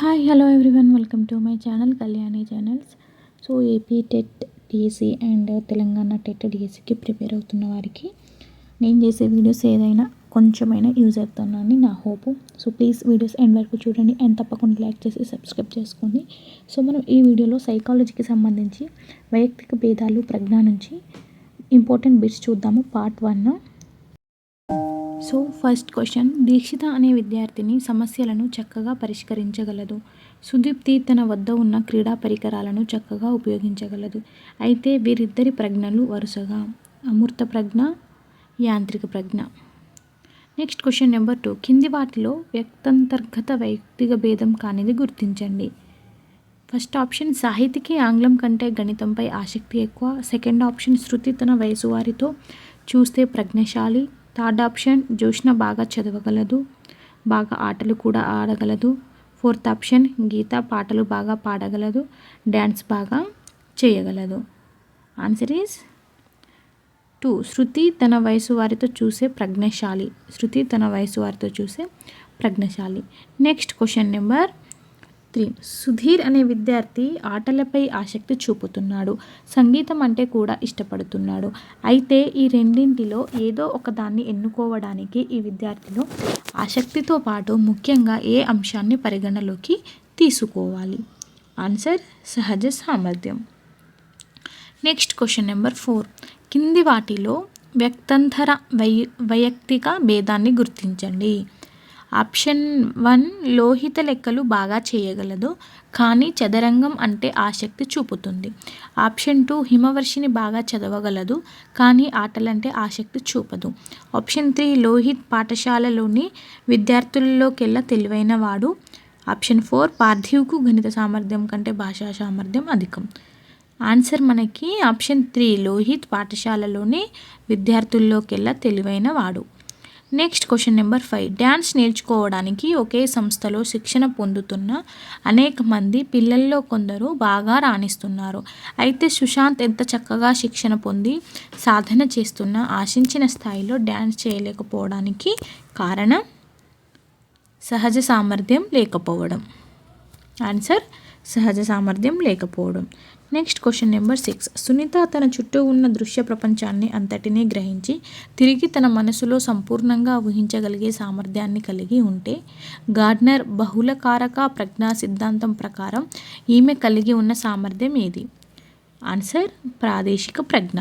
Hi hello everyone welcome to my channel Kalyani channels so AP TET DSC and Telangana TET డిఎస్సికి prepare అవుతున్న వారికి నేను చేసే videos ఏదైనా కొంచెమైనా యూజ్ అవుతున్నాను నా hope so please videos end వరకు చూడండి. అండ్ తప్పకుండా లైక్ చేసి సబ్స్క్రైబ్ చేసుకోండి సో మనం ఈ వీడియోలో సైకాలజీకి సంబంధించి వైయక్తిక భేదాలు ప్రజ్ఞ నుంచి ఇంపార్టెంట్ బిట్స్ చూద్దాము. Part one so first question Dikshita అనే విద్యార్థిని సమస్యలను చక్కగా పరిష్కరించగలదు. సుదీప్తి తన వద్ద ఉన్న క్రీడా పరికరాలను చక్కగా ఉపయోగించగలదు. అయితే వీరిద్దరి ప్రజ్ఞలు వరుసగా. అమూర్త ప్రజ్ఞ యాంత్రిక ప్రజ్ఞ. నెక్స్ట్ క్వశ్చన్ నెంబర్ టూ కింది వాటిలో వ్యక్తంతర్గత వైయక్తిక భేదం కానిది గుర్తించండి. ఫస్ట్ ఆప్షన్ సాహితికి ఆంగ్లం కంటే గణితంపై ఆసక్తి ఎక్కువ. సెకండ్ ఆప్షన్ శృతి తన వయసు వారితో చూస్తే ప్రజ్ఞశాలి. థర్డ్ ఆప్షన్ జోష్న బాగా చదవగలదు బాగా ఆటలు కూడా ఆడగలదు. ఫోర్త్ ఆప్షన్ గీత పాటలు బాగా పాడగలదు డ్యాన్స్ బాగా చేయగలదు. Answer is two. శృతి తన వయసు వారితో చూసే ప్రజ్ఞశాలి. శృతి తన వయసు వారితో చూసే ప్రజ్ఞశాలి. Next question number three. Sudheer అనే విద్యార్థి ఆటలపై ఆసక్తి చూపుతున్నాడు. సంగీతం అంటే కూడా ఇష్టపడుతున్నాడు. అయితే ఈ రెండింటిలో ఏదో ఒకదాన్ని ఎన్నుకోవడానికి ఈ విద్యార్థిలో ఆసక్తితో పాటు ముఖ్యంగా ఏ అంశాన్ని పరిగణలోకి తీసుకోవాలి? ఆన్సర్ సహజ సామర్థ్యం. Next question number four. కింది వాటిలో వ్యక్తంతర వై వైయక్తిక భేదాన్ని గుర్తించండి. ఆప్షన్ వన్ లోహిత లెక్కలు బాగా చేయగలదు కానీ చదరంగం అంటే ఆసక్తి చూపుతుంది. ఆప్షన్ టూ హిమవర్షిని బాగా చదవగలదు కానీ ఆటలంటే ఆసక్తి చూపదు. ఆప్షన్ త్రీ లోహిత్ పాఠశాలలోని విద్యార్థులలోకెల్లా తెలివైన వాడు ఆప్షన్ ఫోర్ పార్థివ్కు గణిత సామర్థ్యం కంటే భాషా సామర్థ్యం అధికం. ఆన్సర్ మనకి ఆప్షన్ త్రీ లోహిత్ పాఠశాలలోని విద్యార్థుల్లోకెల్లా తెలివైన వాడు next question number five dance నేర్చుకోవడానికి ఒకే సంస్థలో శిక్షణ పొందుతున్న అనేక మంది పిల్లల్లో కొందరు బాగా రాణిస్తున్నారు. అయితే సుశాంత్ ఎంత చక్కగా శిక్షణ పొంది సాధన చేస్తున్న ఆశించిన స్థాయిలో డ్యాన్స్ చేయలేకపోవడానికి కారణం సహజ సామర్థ్యం లేకపోవడం. ఆన్సర్ సహజ సామర్థ్యం లేకపోవడం. Next question number six. Sunitha తన చుట్టూ ఉన్న దృశ్య ప్రపంచాన్ని అంతటినీ గ్రహించి తిరిగి తన మనసులో సంపూర్ణంగా ఊహించగలిగే సామర్థ్యాన్ని కలిగి ఉంటే గార్డ్నర్ బహుళకారక ప్రజ్ఞా సిద్ధాంతం ప్రకారం ఈమె కలిగి ఉన్న సామర్థ్యం ఏది? ఆన్సర్ ప్రాదేశిక ప్రజ్ఞ.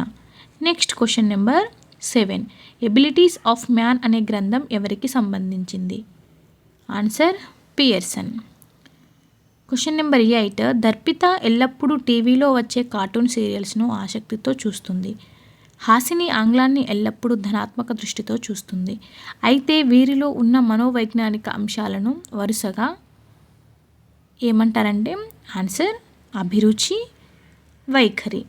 Next question number seven. Abilities of man అనే గ్రంథం ఎవరికి సంబంధించింది? Answer Pearson. Question number eight. Darpita ఎల్లప్పుడూ టీవీలో వచ్చే కార్టూన్ సీరియల్స్ను ఆసక్తితో చూస్తుంది. హాసిని ఆంగ్లాన్ని ఎల్లప్పుడూ ధనాత్మక దృష్టితో చూస్తుంది. అయితే వీరిలో ఉన్న మనోవైజ్ఞానిక అంశాలను వరుసగా ఏమంటారంటే ఆన్సర్ అభిరుచి వైఖరి.